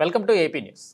Welcome to AP news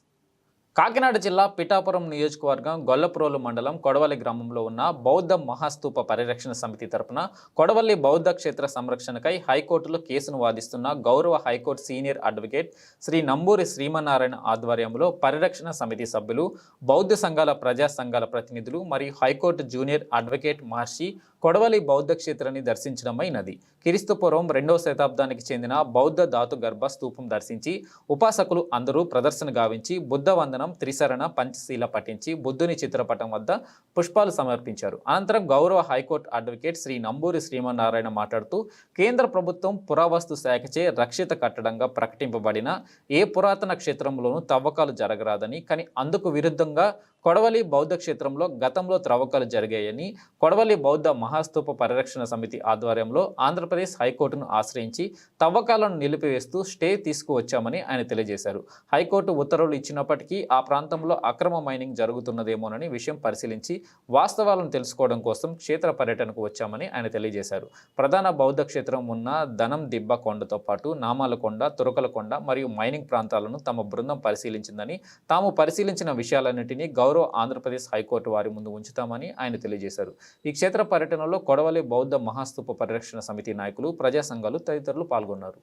Kakinada జిల్లా పిఠాపురం నియోజకవర్గం గొల్లప్రోలు మండలం కొడవల్లి గ్రామంలో ఉన్న బౌద్ధ మహాస్తూప పరిరక్షణ సమితి తరపున కొడవల్లి బౌద్ధ క్షేత్ర సంరక్షణకై హైకోర్టులో కేసును వాదిస్తున్న గౌరవ high court senior advocate Shri Namburi Srimannarayana ఆధ్వర్యంలో పరిరక్షణ సమితి సభ్యులు బౌద్ధ సంఘాల ప్రజా సంఘాల ప్రతినిధులు మరియు హైకోర్టు జూనియర్ అడ్వకేట్ మహర్షి కొడవలి బౌద్ధ క్షేత్రాన్ని దర్శించడమైనది క్రీస్తుపూర్వం రెండవ శతాబ్దానికి చెందిన బౌద్ధ ధాతు గర్భ స్తూపం దర్శించి ఉపాసకులు అందరూ ప్రదర్శన గావించి బుద్ధ వందన త్రిశరణ పంచశీల పఠించి బుద్ధుని చిత్రపటం వద్ద పుష్పాలు సమర్పించారు. అనంతరం గౌరవ high court advocate Shri Namburi Srimannarayana మాట్లాడుతూ కేంద్ర ప్రభుత్వం పురావస్తు శాఖచే రక్షిత కట్టడంగా ప్రకటింపబడిన ఏ పురాతన క్షేత్రంలోనూ తవ్వకాలు జరగరాదని కానీ అందుకు విరుద్ధంగా కొడవలి బౌద్ధ క్షేత్రంలో గతంలో త్రవ్వకాలు జరిగాయని కొడవలి బౌద్ధ మహాస్తూప పరిరక్షణ సమితి ఆధ్వర్యంలో ఆంధ్రప్రదేశ్ హైకోర్టును ఆశ్రయించి తవ్వకాలను నిలిపివేస్తూ స్టే తీసుకువచ్చామని ఆయన తెలియజేశారు. హైకోర్టు ఉత్తర్వులు ఇచ్చినప్పటికీ ఆ ప్రాంతంలో అక్రమ మైనింగ్ జరుగుతున్నదేమోనని విషయం పరిశీలించి వాస్తవాలను తెలుసుకోవడం కోసం క్షేత్ర పర్యటనకు వచ్చామని ఆయన తెలియజేశారు. ప్రధాన బౌద్ధ క్షేత్రం ఉన్న ధనం దిబ్బ కొండతో పాటు నామాల కొండ తురకల కొండ మరియు మైనింగ్ ప్రాంతాలను తమ బృందం పరిశీలించిందని తాము పరిశీలించిన విషయాలన్నింటినీ గౌరవ ఆంధ్రప్రదేశ్ హైకోర్టు వారి ముందు ఉంచుతామని ఆయన తెలియజేశారు. ఈ క్షేత్ర పర్యటనలో కొడవలి బౌద్ధ మహాస్తూప పరిరక్షణ సమితి నాయకులు ప్రజా సంఘాలు తదితరులు పాల్గొన్నారు.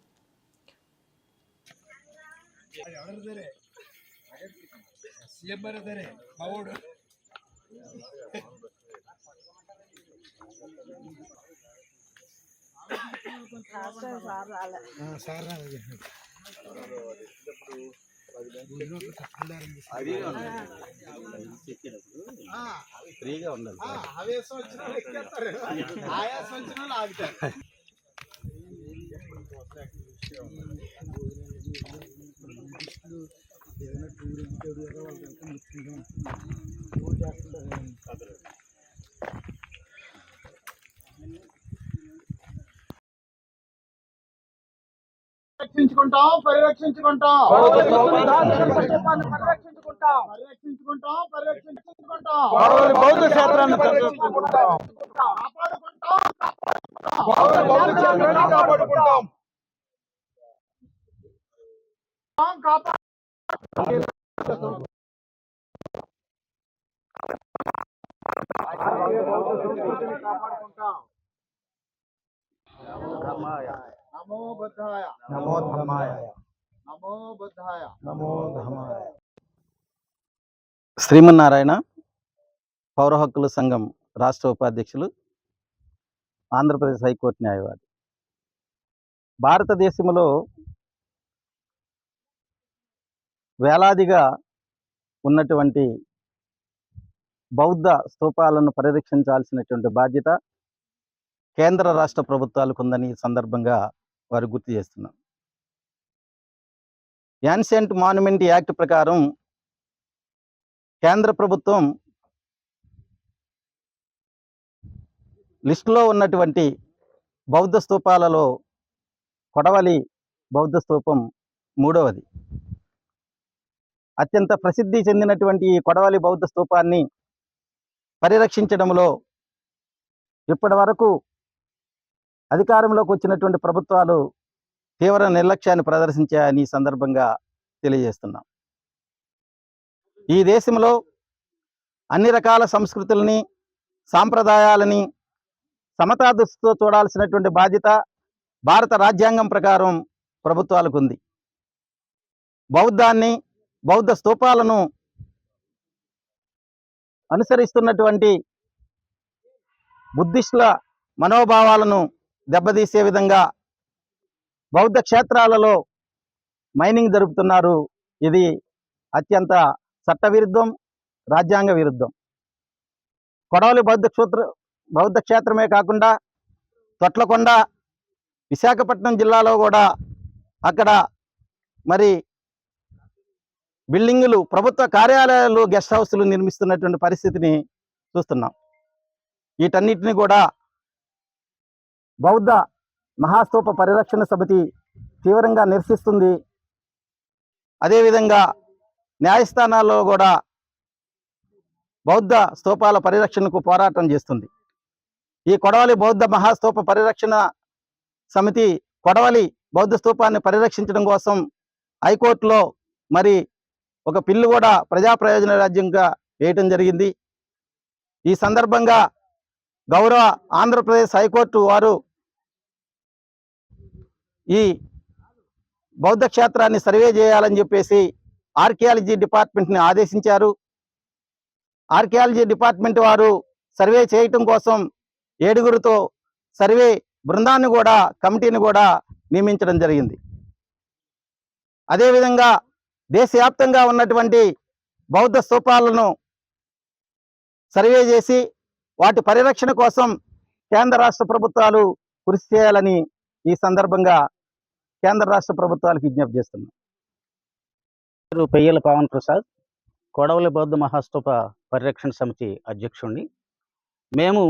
సార్ ఫ్రీగా ఉండాలి. ఆవేశం వచ్చిన వాళ్ళు ఎక్కేస్తారు ఆయాసం వచ్చిన వాళ్ళు ఆగుతారు పరిరక్షించుకుంటాం. పరిరక్షించుకుంటాం. పరిరక్షించుకుంటాం. పరిరక్షించుకుంటాం బౌద్ధ క్షేత్రాన్ని పరిరక్షించుకుంటాం. కాపాడుకుంటాం బౌద్ధ క్షేత్రాన్ని కాపాడుకుంటాం. కాపాడు కాపాడుకుంటాం. నమో బుద్ధాయ. నమో ధర్మాయ నమో బుద్ధాయ. నమో ధర్మాయ శ్రీమన్నారాయణ పౌర హక్కుల సంఘం రాష్ట్ర ఉపాధ్యక్షులు ఆంధ్రప్రదేశ్ హైకోర్టు న్యాయవాది. భారతదేశంలో వేలాదిగా ఉన్నటువంటి బౌద్ధ స్తూపాలను పరిరక్షించాల్సినటువంటి బాధ్యత కేంద్ర రాష్ట్ర ప్రభుత్వాలకు ఉందని ఈ సందర్భంగా వారు గుర్తు చేస్తున్నాం. యాన్సెంట్ మాన్యుమెంట్ యాక్ట్ ప్రకారం కేంద్ర ప్రభుత్వం లిస్టులో ఉన్నటువంటి బౌద్ధ స్తూపాలలో కొడవలి బౌద్ధ స్తూపం మూడవది. అత్యంత ప్రసిద్ధి చెందినటువంటి ఈ కొడవలి బౌద్ధ స్తూపాన్ని పరిరక్షించడంలో ఇప్పటి వరకు అధికారంలోకి వచ్చినటువంటి ప్రభుత్వాలు తీవ్ర నిర్లక్ష్యాన్ని ప్రదర్శించాయని సందర్భంగా తెలియజేస్తున్నాం. ఈ దేశంలో అన్ని రకాల సంస్కృతులని సాంప్రదాయాలని సమతా దృష్టితో చూడాల్సినటువంటి బాధ్యత భారత రాజ్యాంగం ప్రకారం ప్రభుత్వాలకు ఉంది బౌద్ధాన్ని బౌద్ధ స్తూపాలను అనుసరిస్తున్నటువంటి బుద్ధిస్టుల మనోభావాలను దెబ్బతీసే విధంగా బౌద్ధ క్షేత్రాలలో మైనింగ్ జరుపుతున్నారు. ఇది అత్యంత చట్టవిరుద్ధం రాజ్యాంగ విరుద్ధం. కొడవలి బౌద్ధ క్షేత్ర బౌద్ధ క్షేత్రమే కాకుండా తొట్లకొండ విశాఖపట్నం జిల్లాలో కూడా అక్కడ మరి బిల్డింగులు ప్రభుత్వ కార్యాలయాలు గెస్ట్ హౌస్లు నిర్మిస్తున్నటువంటి పరిస్థితిని చూస్తున్నాం. వీటన్నిటిని కూడా బౌద్ధ మహాస్తూప పరిరక్షణ సమితి తీవ్రంగా నిరసిస్తుంది. అదేవిధంగా న్యాయస్థానాల్లో కూడా బౌద్ధ స్తూపాల పరిరక్షణకు పోరాటం చేస్తుంది. ఈ కొడవలి బౌద్ధ మహాస్తూప పరిరక్షణ సమితి కొడవలి బౌద్ధ స్తూపాన్ని పరిరక్షించడం కోసం హైకోర్టులో మరి ఒక పిల్లు కూడా ప్రజా ప్రయోజన రాజ్యంగా వేయటం జరిగింది. ఈ సందర్భంగా గౌరవ ఆంధ్రప్రదేశ్ హైకోర్టు వారు ఈ బౌద్ధ క్షేత్రాన్ని సర్వే చేయాలని చెప్పేసి ఆర్కియాలజీ డిపార్ట్మెంట్ని ఆదేశించారు. ఆర్కియాలజీ డిపార్ట్మెంట్ వారు సర్వే చేయటం కోసం ఏడుగురితో సర్వే బృందాన్ని కూడా కమిటీని కూడా నియమించడం జరిగింది. అదేవిధంగా దేశవ్యాప్తంగా ఉన్నటువంటి బౌద్ధ స్థూపాలను సర్వే చేసి వాటి పరిరక్షణ కోసం కేంద్ర రాష్ట్ర ప్రభుత్వాలు కృషి చేయాలని ఈ సందర్భంగా కేంద్ర రాష్ట్ర ప్రభుత్వాలకు విజ్ఞప్తి చేస్తున్నాం. పేరు పెయ్యల పవన్ ప్రసాద్ కొడవలి బౌద్ధ మహాస్తూప పరిరక్షణ సమితి అధ్యక్షుణ్ణి. మేము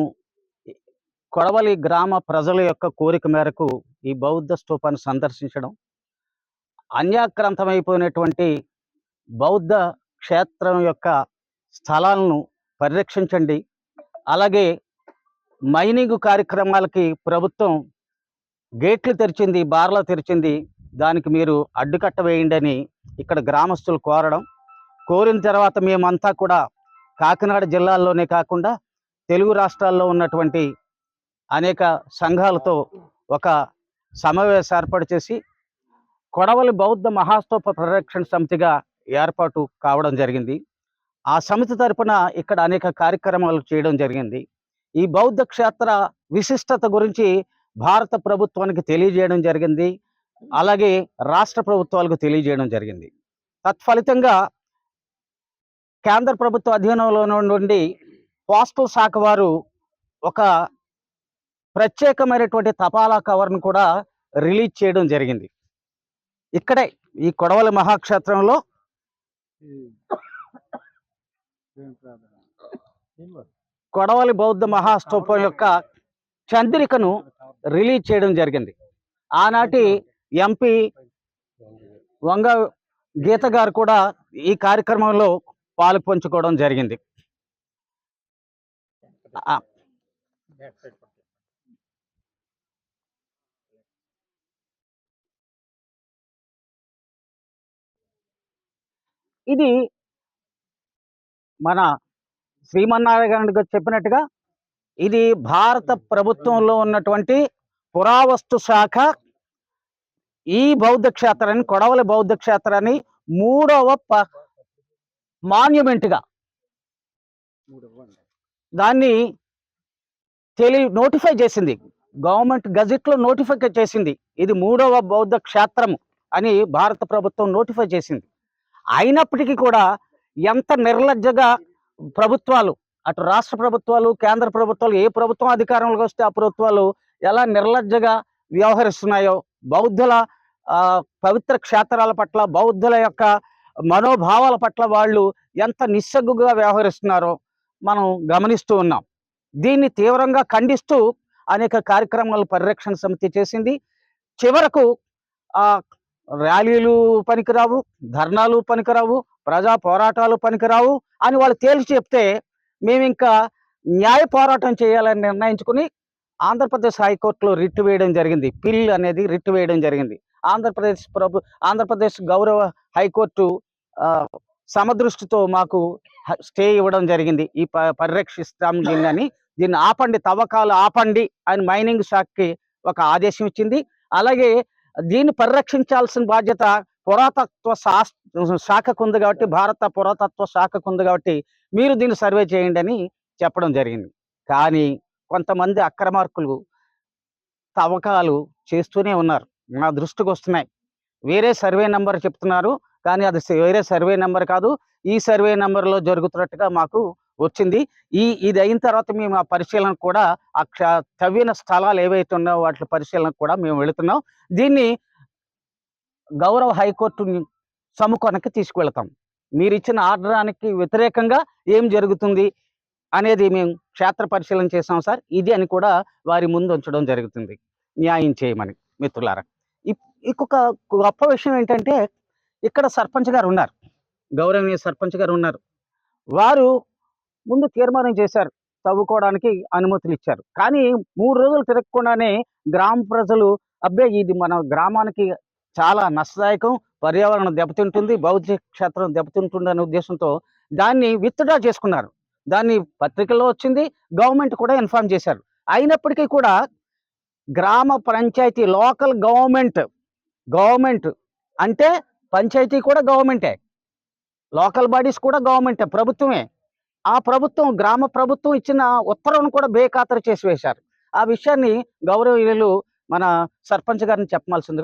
కొడవలి గ్రామ ప్రజల యొక్క కోరిక మేరకు ఈ బౌద్ధ స్తూపాన్ని సందర్శించడం అన్యాక్రాంతమైపోయినటువంటి బౌద్ధ క్షేత్రం యొక్క స్థలాలను పరిరక్షించండి. అలాగే మైనింగ్ కార్యక్రమాలకి ప్రభుత్వం గేట్లు తెరిచింది బార్లు తెరిచింది దానికి మీరు అడ్డుకట్ట వేయండి అని ఇక్కడ గ్రామస్తులు కోరడం. కోరిన తర్వాత మేమంతా కూడా కాకినాడ జిల్లాల్లోనే కాకుండా తెలుగు రాష్ట్రాల్లో ఉన్నటువంటి అనేక సంఘాలతో ఒక సమావేశం ఏర్పాటు చేసి కొడవలి బౌద్ధ మహాస్తూప పరిరక్షణ సమితిగా ఏర్పాటు కావడం జరిగింది. ఆ సమితి తరపున ఇక్కడ అనేక కార్యక్రమాలు చేయడం జరిగింది. ఈ బౌద్ధ క్షేత్ర విశిష్టత గురించి భారత ప్రభుత్వానికి తెలియజేయడం జరిగింది. అలాగే రాష్ట్ర ప్రభుత్వాలకు తెలియజేయడం జరిగింది. తత్ఫలితంగా కేంద్ర ప్రభుత్వ అధీనంలో నుండి పోస్టల్ శాఖ వారు ఒక ప్రత్యేకమైనటువంటి తపాలా కవర్ను కూడా రిలీజ్ చేయడం జరిగింది. ఇక్కడే ఈ కొడవలి మహాక్షేత్రంలో కొడవలి బౌద్ధ మహాస్తూపం యొక్క చంద్రికను రిలీజ్ చేయడం జరిగింది. ఆనాటి ఎంపీ వంగ గీత గారు కూడా ఈ కార్యక్రమంలో పాలు పంచుకోవడం జరిగింది. ఇది మన శ్రీమన్నారాయణ గారు చెప్పినట్టుగా ఇది భారత ప్రభుత్వంలో ఉన్నటువంటి పురావస్తు శాఖ ఈ బౌద్ధ క్షేత్రాన్ని కొడవలి బౌద్ధ క్షేత్రాన్ని మూడవ ప- దాన్ని తెలి నోటిఫై చేసింది. గవర్నమెంట్ గజెట్లో నోటిఫై చేసింది. ఇది మూడవ బౌద్ధ క్షేత్రం అని భారత ప్రభుత్వం నోటిఫై చేసింది. అయినప్పటికీ కూడా ఎంత నిర్లజ్జగా ప్రభుత్వాలు అటు రాష్ట్ర ప్రభుత్వాలు కేంద్ర ప్రభుత్వాలు ఏ ప్రభుత్వం అధికారంలోకి వస్తే ఆ ప్రభుత్వాలు ఎలా నిర్లజ్జగా వ్యవహరిస్తున్నాయో బౌద్ధుల పవిత్ర క్షేత్రాల పట్ల బౌద్ధుల యొక్క మనోభావాల పట్ల వాళ్ళు ఎంత నిస్సగ్గుగా వ్యవహరిస్తున్నారో మనం గమనిస్తూ ఉన్నాం. దీన్ని తీవ్రంగా ఖండిస్తూ అనేక కార్యక్రమాలు పరిరక్షణ సమితి చేసింది. చివరకు ఆ ర్యాలీలు పనికిరావు ధర్నాలు పనికిరావు ప్రజా పోరాటాలు పనికిరావు అని వాళ్ళు తేల్చి చెప్తే మేము ఇంకా న్యాయ పోరాటం చేయాలని నిర్ణయించుకుని ఆంధ్రప్రదేశ్ హైకోర్టులో రిట్ వేయడం జరిగింది. పిల్ అనేది రిట్ వేయడం జరిగింది. ఆంధ్రప్రదేశ్ ప్రభు ఆంధ్రప్రదేశ్ గౌరవ హైకోర్టు సమదృష్టితో మాకు స్టే ఇవ్వడం జరిగింది. ఈ ప- పరిరక్షిస్తాం దీన్ని అని. దీన్ని ఆపండి తవ్వకాలు ఆపండి అని మైనింగ్ శాఖకి ఒక ఆదేశం ఇచ్చింది. అలాగే దీన్ని పరిరక్షించాల్సిన బాధ్యత పురాతత్వ శాఖకు ఉంది కాబట్టి భారత పురాతత్వ శాఖకు ఉంది కాబట్టి మీరు దీన్ని సర్వే చేయండి అని చెప్పడం జరిగింది. కానీ కొంతమంది అక్రమార్కులు తవ్వకాలు చేస్తూనే ఉన్నారు. నా దృష్టికి వస్తున్నాయి. వేరే సర్వే నెంబర్ చెప్తున్నారు. కానీ అది వేరే సర్వే నెంబర్ కాదు. ఈ సర్వే నెంబర్లో జరుగుతున్నట్టుగా మాకు వచ్చింది. ఈ ఇది అయిన తర్వాత మేము ఆ పరిశీలన కూడా ఆ తవ్విన స్థలాలు ఏవైతే ఉన్నాయో వాటి పరిశీలన కూడా మేము వెళుతున్నాం. దీన్ని గౌరవ హైకోర్టు సముఖానికి తీసుకువెళ్తాం. మీరు ఇచ్చిన ఆర్డరానికి వ్యతిరేకంగా ఏం జరుగుతుంది? అనేది మేము క్షేత్ర పరిశీలన చేసాం సార్. ఇది అని కూడా వారి ముందు ఉంచడం జరుగుతుంది. న్యాయం చేయమని మిత్రులారా. ఇంకొక గొప్ప విషయం ఏంటంటే ఇక్కడ సర్పంచ్ గారు ఉన్నారు. గౌరవనీయ సర్పంచ్ గారు ఉన్నారు. వారు ముందు తీర్మానం చేశారు. తవ్వుకోవడానికి అనుమతులు ఇచ్చారు. కానీ మూడు రోజులు తిరగకుండానే గ్రామ ప్రజలు అబ్బే ఇది మన గ్రామానికి చాలా నష్టదాయకం పర్యావరణం దెబ్బతింటుంది భౌతిక క్షేత్రం దెబ్బతింటుంది అనే ఉద్దేశంతో దాన్ని విత్డ్రా చేసుకున్నారు. దాన్ని పత్రికల్లో వచ్చింది గవర్నమెంట్ కూడా ఇన్ఫార్మ్ చేశారు. అయినప్పటికీ కూడా గ్రామ పంచాయతీ లోకల్ గవర్నమెంట్ గవర్నమెంట్ అంటే పంచాయతీ కూడా గవర్నమెంటే. లోకల్ బాడీస్ కూడా గవర్నమెంటే ప్రభుత్వమే. ఆ ప్రభుత్వం గ్రామ ప్రభుత్వం ఇచ్చిన ఉత్తర్వును కూడా బేఖాతరు చేసి వేశారు ఆ విషయాన్ని గౌరవీయులు మన సర్పంచ్ గారిని చెప్పమాల్సిందిగా